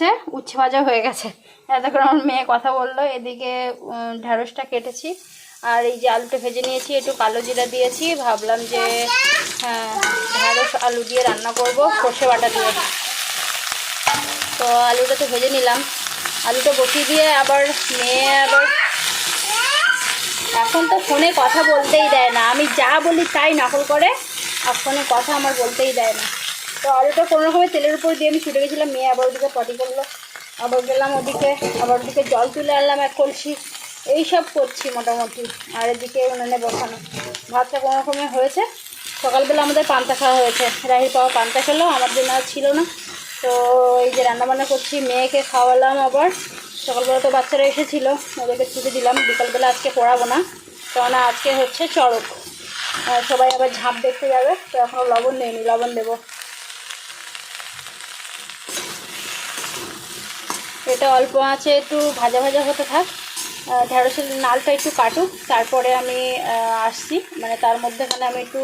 গেছে উচ্ছে ভাজা হয়ে গেছে। এতক্ষণ আমার মেয়ে কথা বলল এদিকে উম, ঢ্যাঁড়সটা কেটেছি আর এই যে আলুটা ভেজে নিয়েছি একটু কালো জিরা দিয়েছি ভাবলাম যে হ্যাঁ ঢ্যাঁড়স আলু দিয়ে রান্না করব সর্ষে বাটা দিয়ে। তো আলুটা তো ভেজে নিলাম। আলুটা বসিয়ে দিয়ে আবার মেয়ে আবার এখন তো ফোনে কথা বলতেই দেয় না। আমি যা বলি তাই নকল করে আর ফোনে কথা আমার বলতেই দেয় না। তো আলুটা কোনো রকমের তেলের উপর দিয়ে আমি ছুটে গেছিলাম, মেয়ে আবার ওদিকে পটি করল। আবার গেলাম ওদিকে, আবার ওদিকে জল তুলে আনলাম এক কলসি। এইসব করছি মোটামুটি, আর এদিকে উনুনে বসানো। ভাতটা কোনো রকমে হয়েছে। সকালবেলা আমাদের পান্তা খাওয়া হয়েছে। রাহির পাওয়া পান্তা খেলো, আমার জন্য ছিল না। তো এই যে রান্নাবান্না করছি, মেয়েকে খাওয়ালাম আবার। সকালবেলা তো বাচ্চারা এসেছিল, ওদেরকে ছুটি দিলাম। বিকালবেলা আজকে পড়াবো না, কেননা আজকে হচ্ছে চড়ক। সবাই আবার ঝাঁপ দেখতে যাবে, তো এখনও লবণ নেয়নি লবণ দেবো। এটা অল্প আছে, একটু ভাজা ভাজা হতে থাক। ঢেঁড়সের নালটা একটু কাটুক, তারপরে আমি আসছি। মানে তার মধ্যেখানে আমি একটু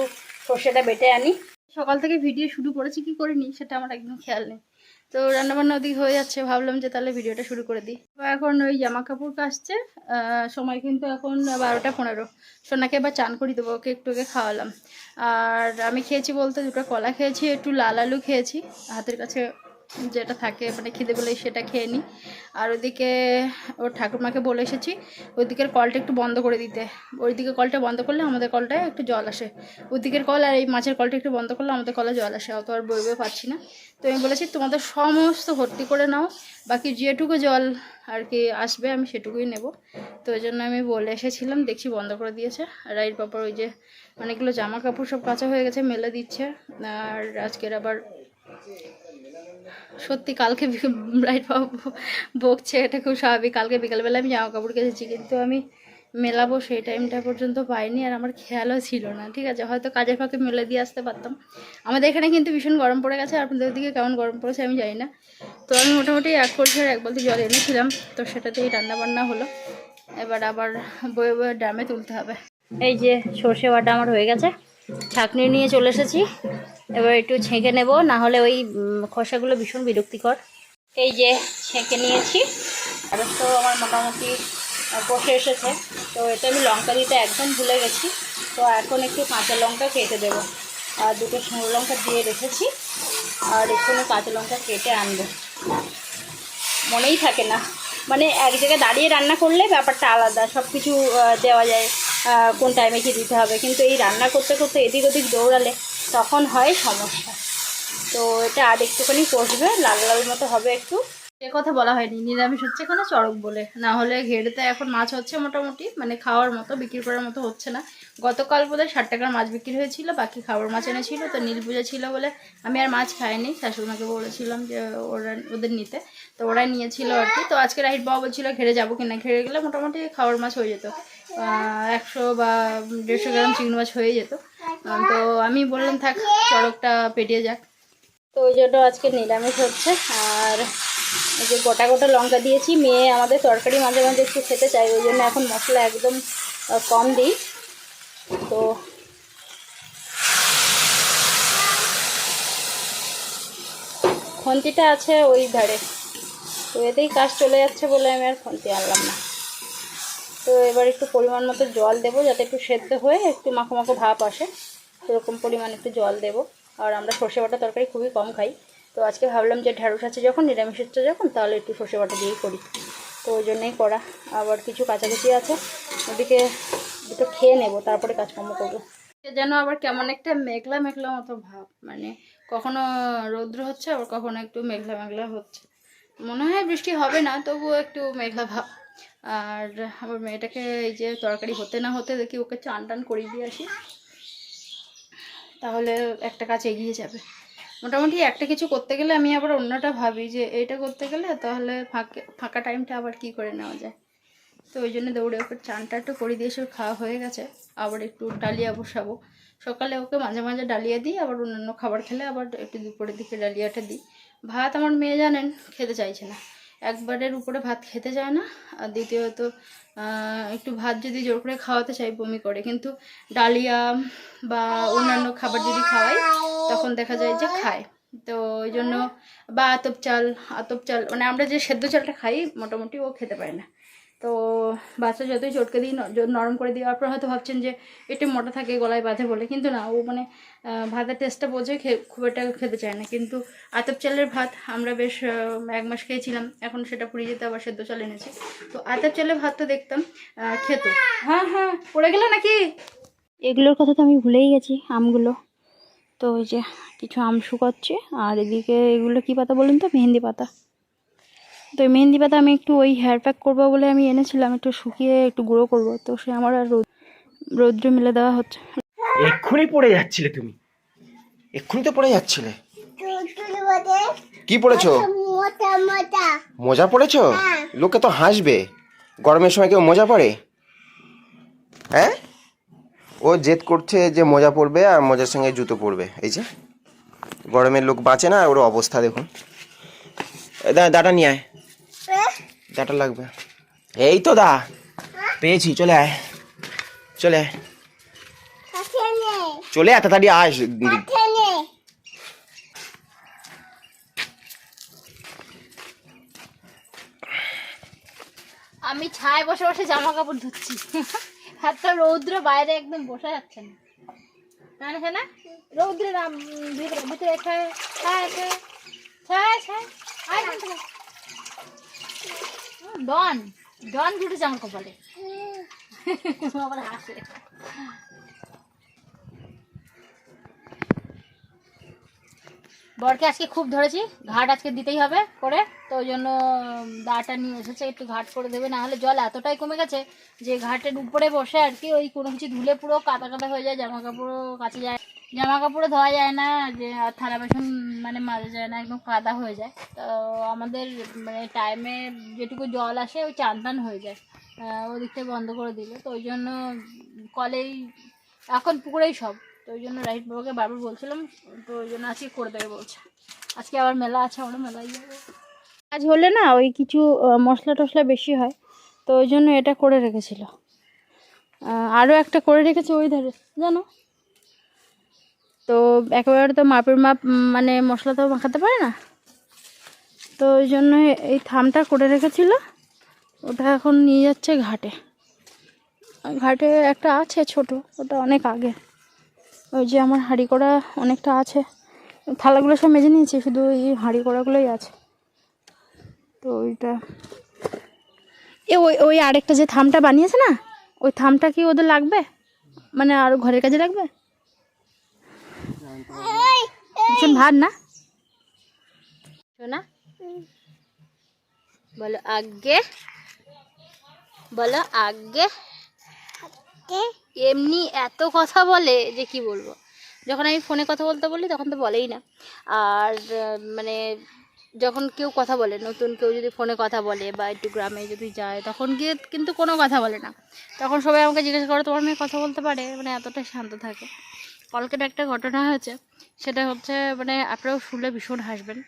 সর্ষেটা বেটে আনি। সকাল থেকে ভিডিও শুরু করেছি, কি করিনি সেটা আমার একদম খেয়াল নেই। তো রান্নাবান্না ওদিকে হয়ে যাচ্ছে, ভাবলাম যে তাহলে ভিডিওটা শুরু করে দিই। এখন ওই জামা কাপড় কাচছে সময় কিন্তু এখন বারোটা পনেরো। সোনাকে এবার চান করি দেবো, ওকে একটু ওকে খাওয়ালাম। আর আমি খেয়েছি বলতে দুটো কলা খেয়েছি, একটু লাল আলু খেয়েছি, হাতের কাছে যেটা থাকে মানে খিদে বলে সেটা খেয়ে নিই। আর ওদিকে ওর ঠাকুরমাকে বলে এসেছি, ওইদিকের কলটা একটু বন্ধ করে দিতে। ওইদিকে কলটা বন্ধ করলে আমাদের কলটায় একটু জল আসে। ওইদিকের কল আর এই মাছের কলটা একটু বন্ধ করলে আমাদের কলে জল আসে, অত আর বইবে পাচ্ছি না। তো আমি বলেছি, তোমাদের সমস্ত ভর্তি করে নাও, বাকি যেটুকু জল আর কি আসবে আমি সেটুকুই নেব। তো ওই জন্য আমি বলে এসেছিলাম, দেখছি বন্ধ করে দিয়েছে। আর রাইট বাপার ওই যে অনেকগুলো জামা কাপড় সব কাঁচা হয়ে গেছে, মেলে দিচ্ছে। আর আজকের আবার সত্যি কালকে ব্রাইট বাবু বকছে, এটা খুব স্বাভাবিক। কালকে বিকালবেলা আমি জামা কাপড় কেচেছি, কিন্তু আমি মেলাবো সেই টাইমটা পর্যন্ত পাইনি, আর আমার খেয়ালও ছিল না। ঠিক আছে, হয়তো কাজের ফাঁকে মেলে দিয়ে আসতে পারতাম। আমাদের এখানে কিন্তু ভীষণ গরম পড়ে গেছে আপনাদের দিকে কেমন গরম পড়েছে আমি জানি না। তো আমি মোটামুটি এক কলসি এক বলতে জল এনেছিলাম, তো সেটাতেই রান্না বান্না হলো। এবার আবার বয়ে বয়ে ড্রামে তুলতে হবে। এই যে সর্ষে বাটা আমার হয়ে গেছে। ছাঁকনি নিয়ে চলে এসেছি। এবার একটু ছেঁকে নেব, না হলে ওই খোসাগুলো ভীষণ বিরক্তিকর। এই যে ছেঁকে নিয়েছি, আর তো আমার মোটামুটি বসে এসেছে। তো এটা আমি লঙ্কা দিতে একদম ভুলে গেছি। তো এখন একটু কাঁচা লঙ্কা কেটে দেবো। আর দুটো শুকনো লঙ্কা দিয়ে রেখেছি। আর এখানে কাঁচা লঙ্কা কেটে আনব। মনেই থাকে না। মানে এক জায়গায় দাঁড়িয়ে রান্না করলে ব্যাপারটা আলাদা সব কিছু দেওয়া যায়। কোন টাইমে কি দিতে হবে? কিন্তু এই রান্না করতে করতে এদিক ওদিক দৌড়ালে তখন হয় সমস্যা। তো এটা আর একটুখানি কষবে, লাল লাল মতো হবে একটু। সে কথা বলা হয়নি, নিরামিষ হচ্ছে এখানে চড়ক বলে। না হলে ঘেরেতে এখন মাছ হচ্ছে মোটামুটি মানে খাওয়ার মতো, বিক্রি করার মতো হচ্ছে না। গতকাল বোধহয় ষাট টাকার মাছ বিক্রি হয়েছিল, বাকি খাবার মাছ এনেছিল, তো নীল পুজো ছিল বলে আমি আর মাছ খাইনি, শাশুড়িমাকে বলেছিলাম যে ওরা ওদের নিতে। তো ওরাই নিয়েছিল আর কি। তো আজকে রাহিট বাবা বলছিল ঘেরে যাব কিনা ঘেরে গেলে মোটামুটি খাওয়ার মাছ হয়ে যেত। একশো বা দেড়শো গ্রাম চিংড়ি মাছ হয়ে যেত। তো আমি বললাম, থাক চড়কটা পেটিয়ে যাক। তো ওই জন্য আজকে নিরামিষ হচ্ছে। আর এই যে গোটা গোটা লঙ্কা দিয়েছি, মেয়ে আমাদের তরকারি মাঝে মাঝে একটু খেতে চাই ওই জন্য এখন মশলা একদম কম দিই। তো খন্তিটা আছে ওই ধারে। তো এতেই কাজ চলে যাচ্ছে বলে আমি আর খন্তি আনলাম না। তো এবার একটু পরিমাণ মতো জল দেবো যাতে একটু সেদ্ধ হয়ে একটু মাখো মাখো ভাপ আসে। সেরকম পরিমাণ একটু জল দেবো। আর আমরা সর্ষে বাটা তরকারি খুবই কম খাই। তো আজকে ভাবলাম যে ঢ্যাঁড়স আছে যখন নিরামিষ হচ্ছে যখন, তাহলে একটু সর্ষে বাটা দিয়েই করি। তো ওই জন্যই করা। আবার কিছু কাছাকাছি আছে, ওদিকে দুটো খেয়ে নেব, তারপরে কাজকর্ম করব। যেন আবার কেমন একটা মেঘলা মেঘলা মতো ভাব। মানে কখনো রৌদ্র হচ্ছে, আবার কখনো একটু মেঘলা মেঘলা হচ্ছে। মনে হয় বৃষ্টি হবে না, তবুও একটু মেঘলা ভাব। আর আমার মেয়েটাকে এই যে তরকারি হতে না হতে দেখি ওকে চান টান করিয়ে দিয়ে আসি। তাহলে একটা কাজ এগিয়ে যাবে। মোটামুটি একটা কিছু করতে গেলে আমি আবার অন্যটা ভাবি যে এটা করতে গেলে তাহলে ফাঁকে, ফাঁকা টাইমটা আবার কি করে নেওয়া যায়? তো ওই জন্য দৌড়ে ওকে চানটা একটু করে দিয়ে ওর খাওয়া হয়ে গেছে। আবার একটু ডালিয়া বসাবো। সকালে ওকে মাঝে মাঝে ডালিয়া দিই, আবার অন্যান্য খাবার খেলে আবার একটু দুপুরের দিকে ডালিয়াটা দিই। ভাত আমার মেয়ে জানেন, খেতে চাইছে না। একবারের উপরে ভাত খেতে চায় না, আর দ্বিতীয়ত একটু ভাত যদি জোর করে খাওয়াতে চাই বমি করে, কিন্তু ডালিয়া বা অন্যান্য খাবার যদি খাওয়াই, তখন দেখা যায় যে খায়। তো ওই জন্য বা আতপ চাল আতপ চাল মানে আমরা যে সেদ্ধ চালটা খাই, মোটামুটি ও খেতে পারে না। তো বাচ্চা যতই চটকে দিই নরম করে দিই আপনারা হয়তো ভাবছেন যে একটু মোটা থাকে, গলায় বাঁধে বলে। কিন্তু না, ও মানে ভাতের টেস্টটা বোঝে খুব একটা খেতে চায় না। কিন্তু আতপ চালের ভাত আমরা বেশ এক মাস খেয়েছিলাম, এখন সেটা পুড়িয়ে যেতে আবার সেদ্ধ চাল এনেছি। তো আতপ চালের ভাত তো দেখতাম খেত। হ্যাঁ হ্যাঁ পড়ে গেল নাকি? এগুলোর কথা তো আমি ভুলেই গেছি, আমগুলো। তো ওই যে, কিছু আম শুকাচ্ছে, আর এদিকে এগুলো কী পাতা বলুন তো? মেহেন্দি পাতা। তো এই মেহেন্দি পাতা আমি একটু ওই হেয়ার প্যাক করব বলে আমি এনেছিলাম একটু শুকিয়ে একটু গুঁড়ো করব। তো সে আমার আর রোদ রৌদ্রে মিলে দেওয়া হচ্ছে এক্ষুনি পড়ে যাচ্ছিলে তুমি। এক্ষুনি তো পড়ে যাচ্ছিলে। কি পড়েছো? মোজা পড়েছো? লোকে তো হাসবে। গরমের সময় কেউ মোজা পড়ে? হ্যাঁ? ও জেদ করছে যে মোজা পরবে আর মোজার সঙ্গে জুতো পরবে। এই যে গরমের লোক বাঁচে না ওর অবস্থা দেখুন। এ দা দাটা নিয়ে আয়। দাটা লাগবে। এই তো দা পেয়েছি চলে আয়। চলে আয়। চলে আয় তাড়াতাড়ি আস আমি ছায় বসে বসে জামা কাপড় ধুচ্ছি হাতটা রৌদ্র বাইরে একদম বসে যাচ্ছে না। না? না রৌদ্রে ভিতরে ভিতরে খায় খায় খায় ছায় ছায়। আয় ডন ডন জুটেছে আমার কপালে আবার হাসে বরকে আজকে খুব ধরেছি ঘাট আজকে দিতেই হবে করে তো ওই জন্য দাটা নিয়ে এসেছে একটু ঘাট করে দেবে না হলে জল এতটাই কমে গেছে যে ঘাটের উপরে বসে আর কি ওই কোনো কিছু ধুলে পুরো কাদা কাদা হয়ে যায় জামা কাপড়ও কাচে যায় জামা কাপড়ও ধোয়া যায় না যে আর থালা বাসন মানে মাজা যায় না একদম কাদা হয়ে যায়। তো আমাদের মানে টাইমে যেটুকু জল আসে ওই চান টান হয়ে যায় আহ, ওদিক বন্ধ করে দিল তো ওই জন্য কলেই এখন পুকুরেই সব। তো ওই জন্য রাইট বাবাকে বারবার বলছিলাম, তো ওই জন্য আজকে করে দেবে বলছে। আজকে আবার মেলা আছে, আমরা মেলায় যাব। কাজ হলে না ওই কিছু মশলা টশলা বেশি হয়, তো ওই জন্য এটা করে রেখেছিল। আরও একটা করে রেখেছে ওই ধারে, জানো? তো একেবারে তো মাপের মাপ মানে মশলা তো মাখাতে পারে না। তো ওই জন্য এই থামটা করে রেখেছিল, ওটা এখন নিয়ে যাচ্ছে ঘাটে। ঘাটে একটা আছে ছোট, ওটা অনেক আগে। ওই যে আমার হাঁড়ি কড়া অনেকটা আছে। থালাগুলো সব মেজে নিয়েছি, শুধু এই হাঁড়ি কড়াগুলোই আছে। তো ওইটা। এ ওই ওই আরেকটা যে থামটা বানিয়েছে না, ওই থামটা কি ওদের লাগবে? মানে আর ঘরের কাজে লাগবে? ভীষণ ভার না? শোনা। বলো আগে বলো আগে। এমনি এত কথা বলে যে কি বলব? যখন আমি ফোনে কথা বলতে বলি তখন তো বলেই না। আর মানে যখন কেউ কথা বলে, নতুন কেউ যদি ফোনে কথা বলে বা একটু গ্রামে যদি যায়, তখন গিয়ে কিন্তু কোনো কথা বলে না। তখন সবাই আমাকে জিজ্ঞাসা করে, তোমার মেয়ে কথা বলতে পারে? মানে এতটা শান্ত থাকে। কালকের একটা ঘটনা হয়েছে। সেটা হচ্ছে মানে আপনারাও শুনলে ভীষণ হাসবেন।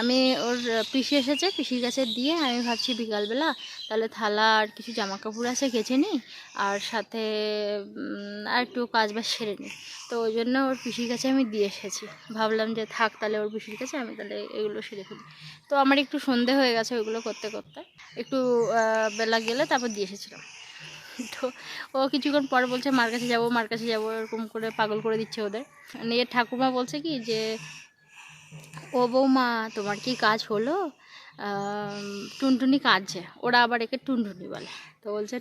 আমি ওর পিসি এসেছে, পিসির কাছে দিয়ে আমি ভাবছি বিকালবেলা তাহলে থালা আর কিছু জামা কাপড় আছে কেচে নিই আর সাথে আর একটু কাজ বাজ সেরে নিই। তো ওই জন্য ওর পিসির কাছে আমি দিয়ে এসেছি। ভাবলাম যে থাক তাহলে ওর পিসির কাছে আমি তাহলে এগুলো সেরে ফেলি। তো আমার একটু সন্ধে হয়ে গেছে ওইগুলো করতে করতে। একটু বেলা গেলে তারপর দিয়ে এসেছিলাম। তো ও কিছুক্ষণ পর বলছে, মার কাছে যাব, মার কাছে যাব। এরকম করে পাগল করে দিচ্ছে ওদের। নিয়ে ঠাকুমা বলছে কি যে ও বৌমা তোমার কি কাজ হলো? টুনটুনি কাঁদছে। ওরা আবার একে টুনটুনি বলে। তো বলছে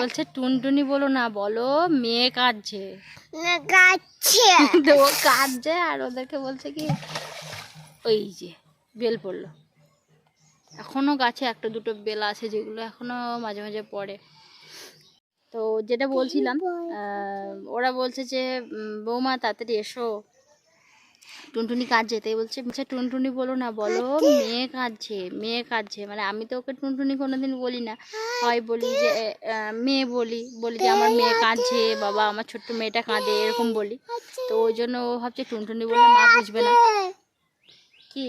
বলছে টুনটুনি বলো না বলো মেয়ে কাঁদছে। ও কাঁদছে আর ওদেরকে বলছে কি ওই যে বেল পড়ল। এখনও গাছে একটা দুটো বেল আছে যেগুলো এখনও মাঝে মাঝে পড়ে। তো যেটা বলছিলাম ওরা বলছে যে বৌমা তাড়াতাড়ি এসো। টুনটুনি কাঁদছে তাই বলছে বলছে টুনটুনি বলো না বলো মেয়ে কাঁদছে মেয়ে কাঁদছে। মানে আমি তো ওকে টুনটুনি কোনোদিন বলি না। হয় বলি যে মেয়ে বলি বলি যে আমার মেয়ে কাঁদছে বাবা আমার ছোট্ট মেয়েটা কাঁদে এরকম বলি। তো ওই জন্য ও ভাবছে টুনটুনি বললে মা বুঝবে না। কি?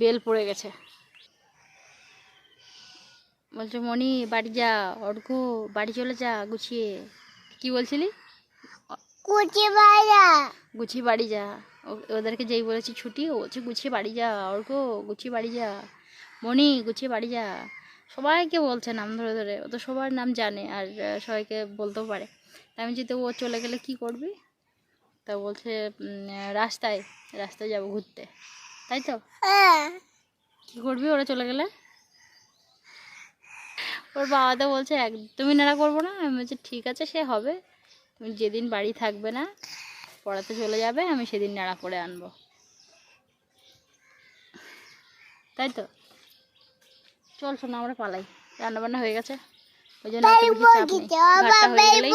বেল পড়ে গেছে। বলছে মনি বাড়ি যা অর্ঘ বাড়ি চলে যা গুছিয়ে। কি বলছিলি? কুচি বাইরা গুছিয়ে বাড়ি যা। ওদেরকে যেই বলেছি ছুটি ও বলছে গুছিয়ে বাড়ি যা অর্ঘ গুছিয়ে বাড়ি যা। মনি গুছিয়ে বাড়ি যা। সবাইকে বলছে নাম ধরে ধরে ও তো সবার নাম জানে আর সবাইকে বলতেও পারে। তা আমি যদি ও চলে গেলে কি করবি? তা বলছে রাস্তায় রাস্তায় যাব ঘুরতে। তাই তো? হ্যাঁ। কি করবি ওরা চলে গেলে? ওর বাবা তো বলছে একদমই নাড়া করব না? আমি বলছি ঠিক আছে সে হবে। তুমি যেদিন বাড়ি থাকবে না পড়াতে চলে যাবে আমি সেদিন নাড়া করে আনব। তাই তো? চল শোনা আমরা পালাই। রান্না বান্না হয়ে গেছে। ওই জন্য নেই।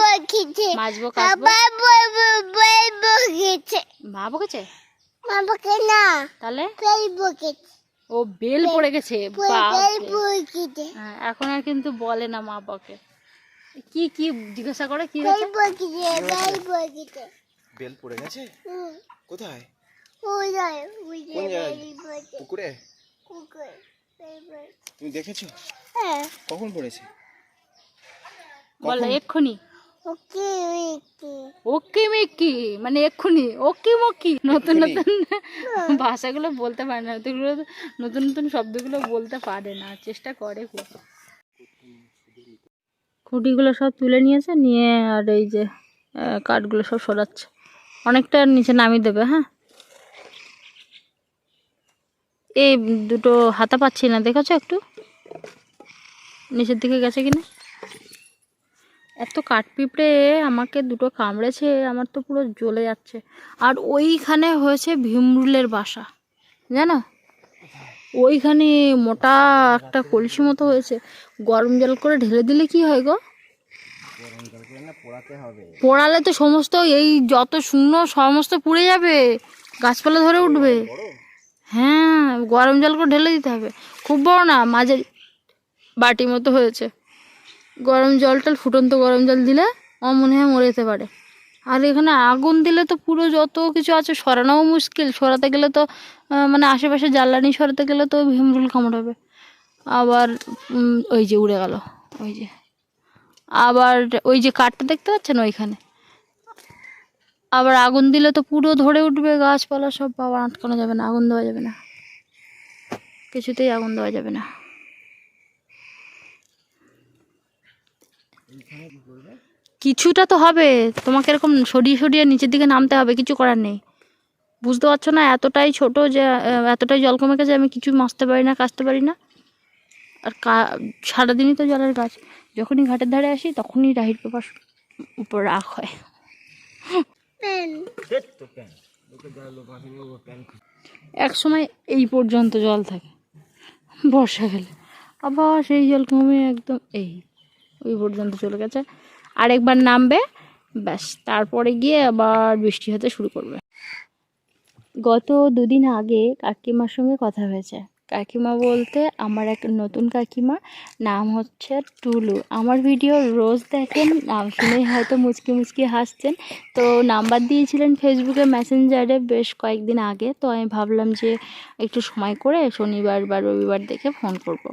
বকিছে। মা বকেছে? না। তাহলে? বকিছে। ও বেল পড়ে গেছে। হ্যাঁ, এখন আর কিন্তু বলে না মা বাবাকে। কি কি জিজ্ঞাসা করে কি বেল পড়ে গেছে কোথায়? পুকুরে? তুমি দেখেছ? হ্যাঁ। কখন পড়েছে? বলে এক্ষুনি। ওকে মেকি। মানে এক্ষুনি ওকে মকি। নতুন নতুন ভাষাগুলো বলতে পারে না ওগুলো নতুন নতুন শব্দগুলো বলতে পারে না চেষ্টা করে খুব। খুঁটিগুলো সব তুলে নিয়েছে নিয়ে আর এই যে কাঠগুলো সব সরাচ্ছে। অনেকটা নিচে নামিয়ে দেবে হ্যাঁ? এই দুটো হাতা পাচ্ছি না দেখেছ একটু? নিচের দিকে গেছে কিনা? এত কাঠপিঁপড়ে আমাকে দুটো কামড়েছে, আমার তো পুরো জ্বলে যাচ্ছে। আর ওইখানে হয়েছে ভীমরুলের বাসা, জানো? ওইখানে মোটা একটা কলসি মতো হয়েছে। গরম জল করে ঢেলে দিলে কি হয় গো? পোড়ালে তো সমস্ত এই যত শূন্য সমস্ত পুড়ে যাবে, গাছপালা ধরে উঠবে। হ্যাঁ গরম জল করে ঢেলে দিতে হবে। খুব বড় না মাঝে বাটি মতো হয়েছে। গরম জল টল ফুটন্ত গরম জল দিলে আমার মনে হয় মরে যেতে পারে। আর এখানে আগুন দিলে তো পুরো যত কিছু আছে সরানোও মুশকিল। সরাতে গেলে তো মানে আশেপাশে জ্বালানি সরাতে গেলে তো ভীমরুল কামড়াবে আবার ওই যে উড়ে গেল, ওই যে। আবার ওই যে কাঠটা দেখতে পাচ্ছেন ওইখানে? আবার আগুন দিলে তো পুরো ধরে উঠবে, গাছপালা সব, আবার আটকানো যাবে না, আগুন দেওয়া যাবে না। কিছুতেই আগুন দেওয়া যাবে না। কিছুটা তো হবে। তোমাকে এরকম সরিয়ে সরিয়ে নিচের দিকে নামতে হবে কিছু করার নেই। বুঝতে পারছ না? এতটাই ছোট যে এতটাই জল কমে গেছে আমি কিছু মাছতে পারি না কাচতে পারি না। আর কা সারাদিনই তো জলের গাছ। যখনই ঘাটের ধারে আসি তখনই রাহির পেপার উপর রাখ হয়। এক সময় এই পর্যন্ত জল থাকে। বর্ষাকালে আবার সেই জল কমে একদম এই। ওই পর্যন্ত চলে গেছে। আরেকবার নামবে, ব্যাস, তারপরে গিয়ে আবার বৃষ্টি হতে শুরু করবে। গত দুদিন আগে কাকিমার সঙ্গে কথা হয়েছে। কাকিমা বলতে আমার এক নতুন কাকিমা, নাম হচ্ছে টুলু। আমার ভিডিও রোজ দেখেন নাম শুনেই হয়তো মুচকি মুচকি হাসছেন। তো নাম্বার দিয়েছিলেন ফেসবুকে মেসেঞ্জারে বেশ কয়েকদিন আগে। তো আমি ভাবলাম যে একটু সময় করে শনিবার বা রবিবার দেখে ফোন করব।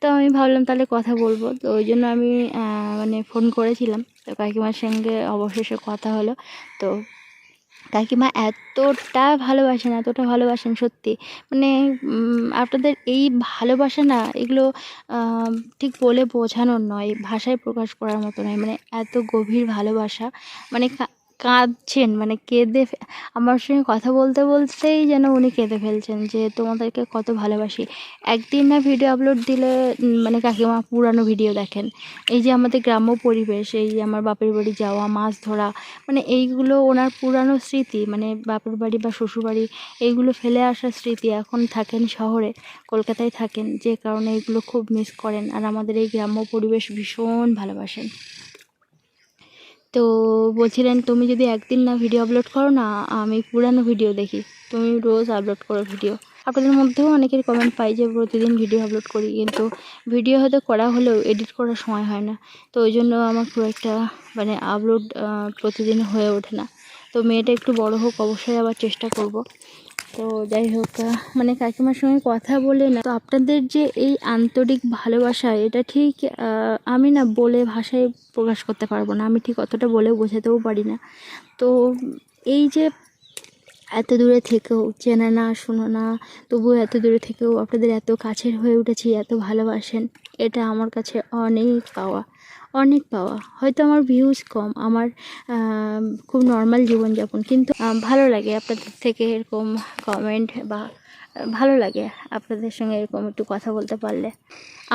তো আমি ভাবলাম তাহলে কথা বলব। তো ওই জন্য আমি মানে ফোন করেছিলাম। তো কাকিমার সঙ্গে অবশেষে কথা হলো। তো কাকিমা এতটা ভালোবাসেন এতটা ভালোবাসেন সত্যি। মানে আপনাদের এই ভালোবাসা না, এগুলো ঠিক বলে বোঝানোর নয়, ভাষায় প্রকাশ করার মতো নয়। মানে এত গভীর ভালোবাসা। মানে কাঁদছেন মানে কেঁদে আমার সঙ্গে কথা বলতে বলতেই যেন উনি কেঁদে ফেলছেন যে তোমাদেরকে কত ভালোবাসি। একদিন না ভিডিও আপলোড দিলে মানে কাকিমা পুরানো ভিডিও দেখেন। এই যে আমাদের গ্রাম্য পরিবেশ, এই যে আমার বাপের বাড়ি যাওয়া, মাছ ধরা মানে এইগুলো ওনার পুরানো স্মৃতি মানে বাপের বাড়ি বা শ্বশুরবাড়ি, এইগুলো ফেলে আসা স্মৃতি এখন থাকেন শহরে, কলকাতায় থাকেন, যে কারণে এইগুলো খুব মিস করেন। আর আমাদের এই গ্রাম্য পরিবেশ ভীষণ ভালোবাসেন। তো বলছিলেন তুমি যদি একদিন না ভিডিও আপলোড করো না, আমি পুরানো ভিডিও দেখি। তুমি রোজ আপলোড করো ভিডিও আপনাদের মধ্যেও অনেকের কমেন্ট পাই যে প্রতিদিন ভিডিও আপলোড করি, কিন্তু ভিডিও হয়তো করা হলেও এডিট করার সময় হয় না। তো ওই জন্য আমার খুব একটা মানে আপলোড প্রতিদিন হয়ে ওঠে না। তো মেয়েটা একটু বড় হোক, অবশ্যই আবার চেষ্টা করব। তো যাই হোক মানে কাকিমার সঙ্গে কথা বলে না। তো আপনাদের যে এই আন্তরিক ভালোবাসা, এটা ঠিক আমি না বলে ভাষায় প্রকাশ করতে পারব না। আমি ঠিক অতটা বলেও বোঝাতেও পারি না। তো এই যে এত দূরে থেকেও চেনা না, শোনো না, তবুও এত দূরে থেকেও আপনাদের এত কাছের হয়ে উঠেছি, এত ভালোবাসেন, এটা আমার কাছে অনেক পাওয়া। অনেক পাওয়া। হয়তো আমার ভিউজ কম, আমার খুব নর্মাল জীবনযাপন, কিন্তু ভালো লাগে আপনাদের থেকে এরকম কমেন্ট বা, ভালো লাগে আপনাদের সঙ্গে এরকম একটু কথা বলতে পারলে।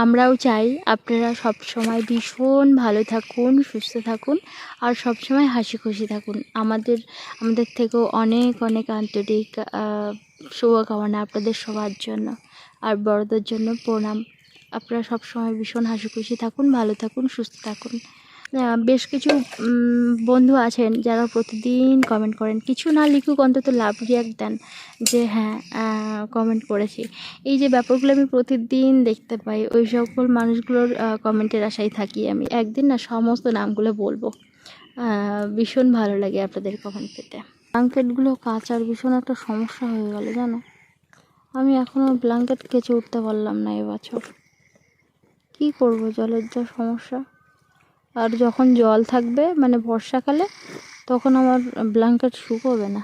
আমরাও চাই আপনারা সব সময় ভীষণ ভালো থাকুন, সুস্থ থাকুন, আর সব সময় হাসি খুশি থাকুন। আমাদের আমাদের থেকেও অনেক অনেক আন্তরিক শুভকামনা আপনাদের সবার জন্য। আর বড়দের জন্য প্রণাম। আপনারা সব সময় ভীষণ হাসি খুশি থাকুন, ভালো থাকুন, সুস্থ থাকুন। বেশ কিছু বন্ধু আছেন যারা প্রতিদিন কমেন্ট করেন। কিছু না লিখুক, অন্তত লাভ রিয়াক্ট দেন, যে হ্যাঁ কমেন্ট করেছি। এই যে ব্যাপারগুলো আমি প্রতিদিন দেখতে পাই, ওই সকল মানুষগুলোর কমেন্টের আশায় থাকি আমি। একদিন না সমস্ত নামগুলো বলব। ভীষণ ভালো লাগে আপনাদের কমেন্ট পেতে। ব্ল্যাঙ্কেটগুলো কাচার ভীষণ একটা সমস্যা হয়ে গেল, জানো? আমি এখনও ব্ল্যাঙ্কেট কেচে উঠতে পারলাম না এবছর কী করব? জলের যা সমস্যা। আর যখন জল থাকবে মানে বর্ষাকালে তখন আমার ব্ল্যাঙ্কেট শুকোবে না।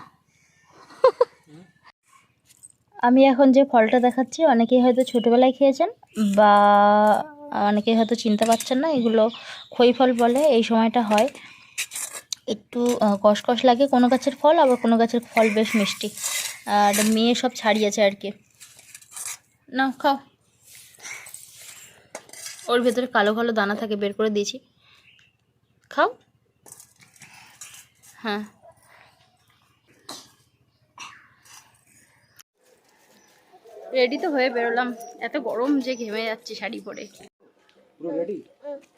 আমি এখন যে ফলটা দেখাচ্ছি অনেকেই হয়তো ছোটোবেলায় খেয়েছেন বা অনেকেই হয়তো চিনতে পারছেন না এগুলো খই ফল বলে এই সময়টা হয়। একটু আহ, কষকষ লাগে কোনো গাছের ফল আবার কোনো গাছের ফল বেশ মিষ্টি। আর মেয়ে সব ছাড়িয়েছে আর কি। না খাও। ওর ভেতরে কালো কালো দানা থাকে, বের করে দিয়েছি। খাও। হ্যাঁ। রেডি তো হয়ে বেরোলাম। এত গরম যে ঘেমে যাচ্ছে শাড়ি পরে।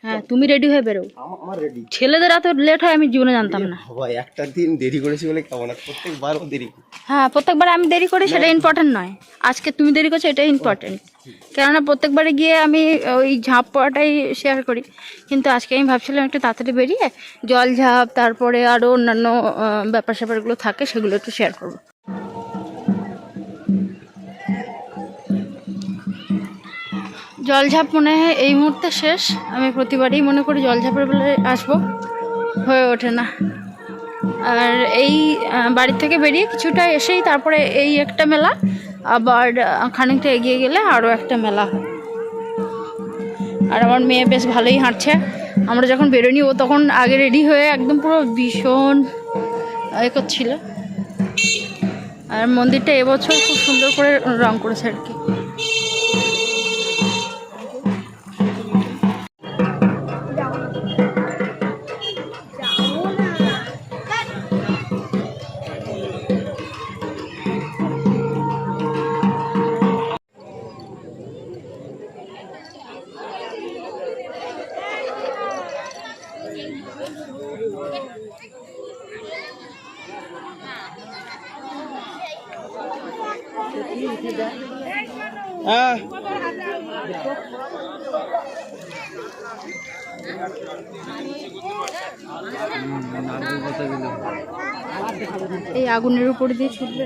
হ্যাঁ তুমি রেডি হয়ে বেরো আমার রেডি ছেলেদের এত লেট হয় আমি জীবনে জানতাম না। একটা দিন দেরি করেছি বলে কেমন প্রত্যেকবার ও দেরি। হ্যাঁ প্রত্যেকবার আমি দেরি করি সেটা ইম্পর্টেন্ট নয়। আজকে তুমি দেরি করছ এটা ইম্পর্টেন্ট কেননা প্রত্যেকবারে গিয়ে আমি ওই ঝাঁপ পড়াটাই শেয়ার করি। কিন্তু আজকে আমি ভাবছিলাম একটু তাড়াতাড়ি বেরিয়ে জল ঝাঁপ তারপরে আরও অন্যান্য ব্যাপার স্যাপারগুলো থাকে সেগুলো একটু শেয়ার করব। জলঝাপ মনে হয় এই মুহূর্তে শেষ। আমি প্রতিবারই মনে করি জলঝাপের বেলায় আসব। হয়ে ওঠে না। আর এই বাড়ির থেকে বেরিয়ে কিছুটা এসেই তারপরে এই একটা মেলা, আবার খানিকটা এগিয়ে গেলে আরও একটা মেলা। হয় আর আমার মেয়ে বেশ ভালোই হাঁটছে। আমরা যখন বেরোনি ও তখন আগে রেডি হয়ে একদম পুরো ভীষণ এ করছিল। আর মন্দিরটা এবছর খুব সুন্দর করে রং করেছে আর কি। এই আগুনের উপর দিয়ে ছুটবে?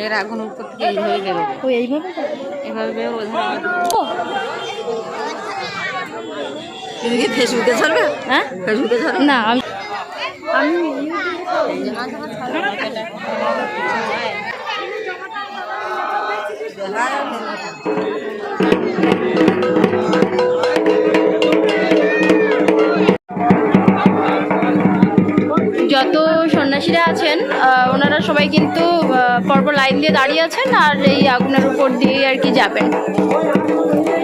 এর আগুন উপর থেকে এইভাবে বেরোবে। ও এইভাবে? এভাবে বেরোবে তুমি কি ফেসবুকে ছাড়বে হ্যাঁ? ফেসবুকে ছাড়বে না আমি আমি যত সন্ন্যাসীরা আছেন ওনারা সবাই কিন্তু পরপর লাইন দিয়ে দাঁড়িয়ে আছেন আর এই আগুনের উপর দিয়ে আর কি যাবেন।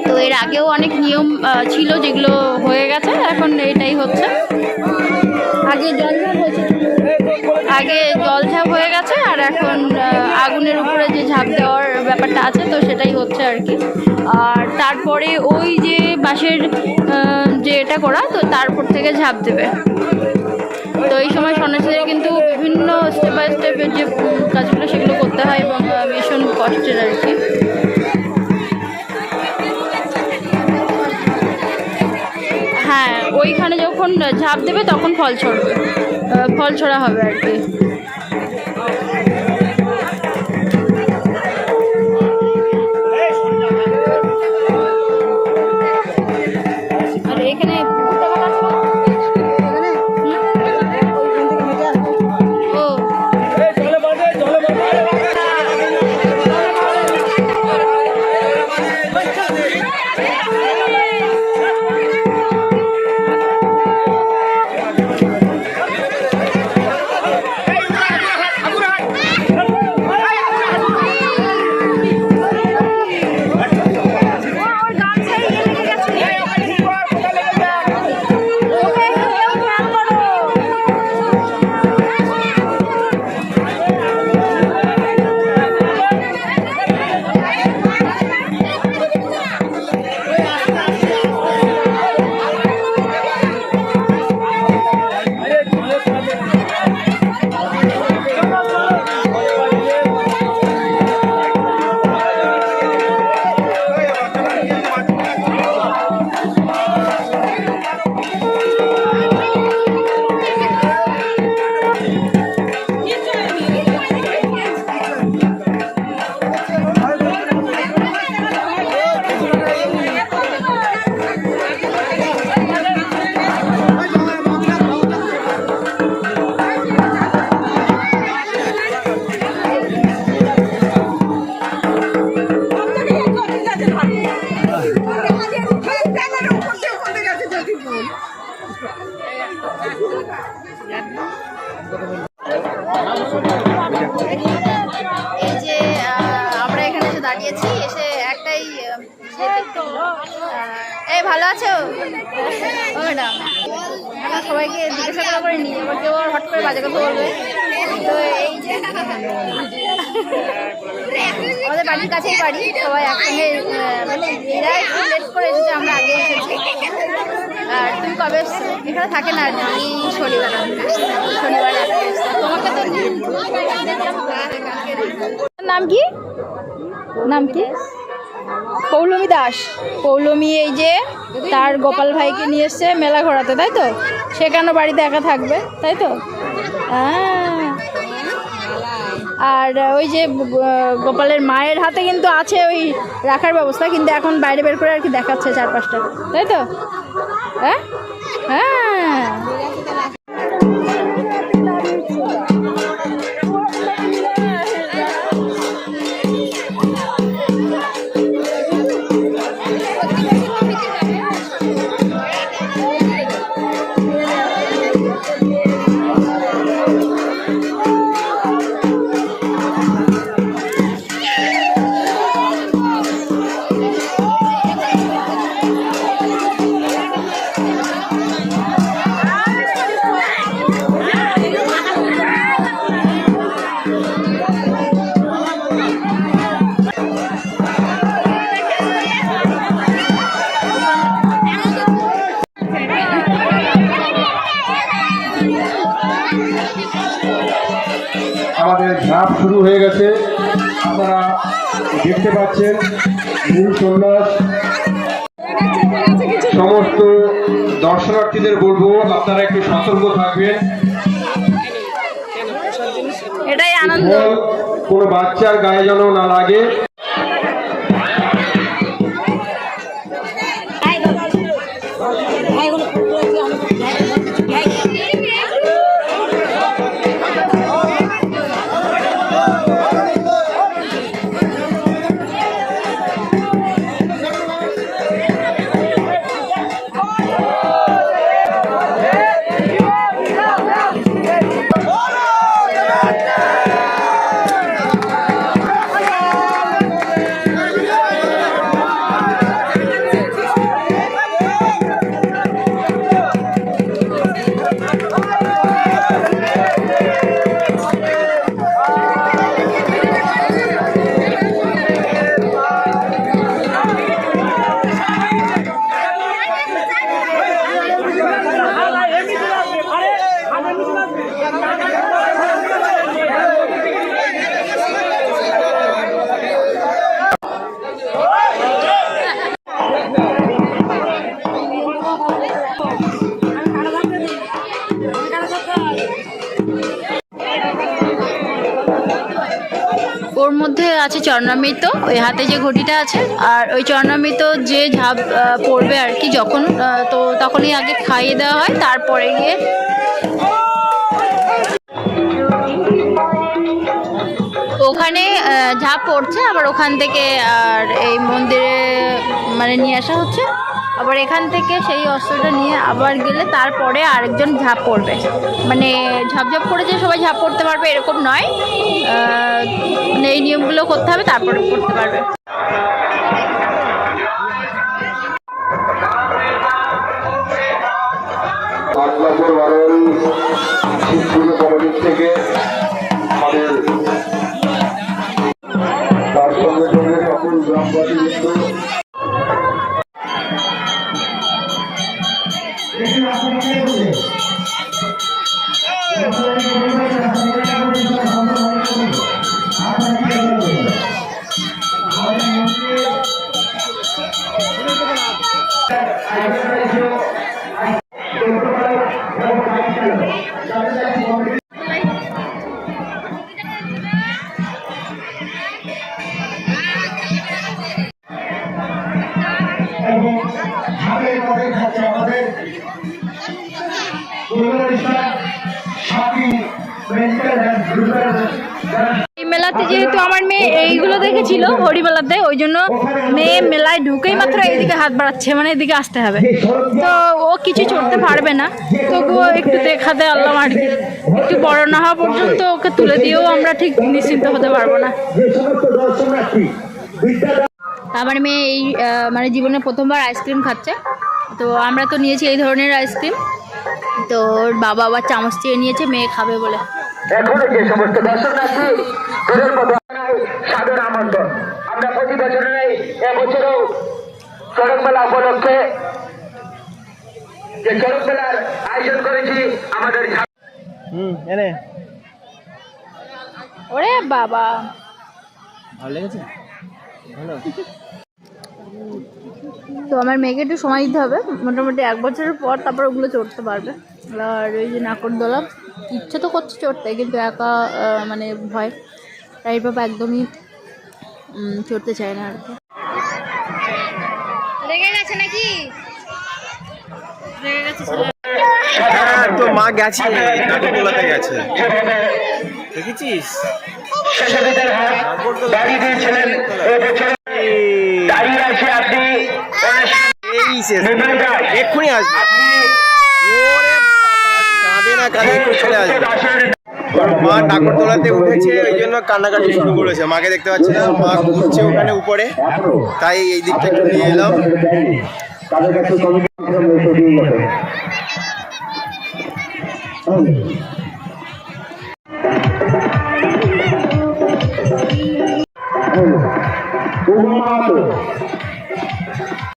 তো এর আগেও অনেক নিয়ম ছিল যেগুলো হয়ে গেছে, এখন এটাই হচ্ছে। আগে হয়েছে। আগে হয়ে গেছে আর এখন আগুনের উপরে যে ঝাঁপ দেওয়ার ব্যাপারটা আছে, তো সেটাই হচ্ছে আর কি। আর তারপরে ওই যে বাঁশের যে এটা করা, তো তারপর থেকে ঝাঁপ দেবে। তো এই সময় সন্ন্যাসীদের কিন্তু বিভিন্ন স্টেপ বাই স্টেপের যে কাজগুলো সেগুলো করতে হয় এবং ভীষণ কষ্টের আর কি। হ্যাঁ ওইখানে যখন ঝাঁপ দেবে, তখন ফল ছড়বে। ফল ছড়া হবে আর কি। Yeah. কবে এখানে থাকে না আমি শনিবার শনিবার। নাম কি? নাম কি? পৌলমী দাস। পৌলমী এই যে তার গোপাল ভাইকে নিয়ে এসছে মেলা ঘোরাতে, তাই তো? সে কেন বাড়িতে একা থাকবে, তাই তো? আর ওই যে গোপালের মায়ের হাতে কিন্তু আছে ওই রাখার ব্যবস্থা, কিন্তু এখন বাইরে বের করে আর কি দেখাচ্ছে চার পাঁচটা তাই তো? হ্যাঁ হ্যাঁ Thank you. আছে চরণামৃত, ওই হাতে যে ঘটিটা আছে, আর ওই চরণামৃত যে ঝাঁপ পড়বে আর কি যখন তো তখনই আগে খাইয়ে দেওয়া হয়, তারপরে গিয়ে ওখানে ঝাঁপ পড়ছে, আবার ওখান থেকে আর এই মন্দিরে মানে নিয়ে আসা হচ্ছে। আবার এখান থেকে সেই অস্ত্রটা নিয়ে আবার গেলে তারপরে আরেকজন ঝাঁপ পড়বে। মানে ঝাপঝাপ ঝাঁপ করে যে সবাই ঝাঁপ পড়তে পারবে এরকম নয়। মানে এই নিয়মগুলো করতে হবে, তারপরে পড়তে পারবে। মেলায় ঢুকেই মাত্র এইদিকে হাত বাড়াচ্ছে মানে এদিকে আসতে হবে। তো ও কিছু চড়তে পারবে না। তবুও একটু দেখাতে আনলাম আর কি একটু বড় না হওয়া পর্যন্ত ওকে তুলে দিয়েও আমরা ঠিক নিশ্চিন্ত হতে পারব না। আমার মেয়ে এই মানে জীবনে প্রথমবার আইসক্রিম খাচ্ছে। তো আমরা তো নিয়েছি এই ধরনের আইসক্রিম। তো ওর বাবা আবার চামচ চেয়ে নিয়েছে মেয়ে খাবে বলে। এখনও যে সমস্ত তোদের মতো সাদর আমন্ত্রণ। প্রতি বছরের এই এবছরও চড়ক মেলা উপলক্ষে যে চড়ক মেলার আয়োজন করেছি আমাদের হুম এনে। ওরে বাবা। ভালো লেগেছে? ভালো। তো আমার মেয়েকে একটু সময় দিতে হবে। মোটামুটি এক বছরের পর তারপর ওগুলো চড়তে পারবে। আর ওই যে নাকরদোলা ইচ্ছে তো করছে চড়তে কিন্তু একা আহ, মানে ভয়। তাই বাবা একদমই চড়তে চায় না আর কি। লেগে গেছে নাকি? লেগে গেছে হ্যাঁ তো মা গেছে। গেছে। দেখেছিস? এক্ষুনি আসবে। ওরে কাঁদে না কাঁদে চলে আসবে। মা নাগরদোলাতে উঠেছে, ওই জন্য কান্নাকাটি শুরু করেছে। মাকে দেখতে পাচ্ছি না, মা ঘুরছে ওখানে উপরে। তাই এই দিকটা একটু নিয়ে এলাম। তাদের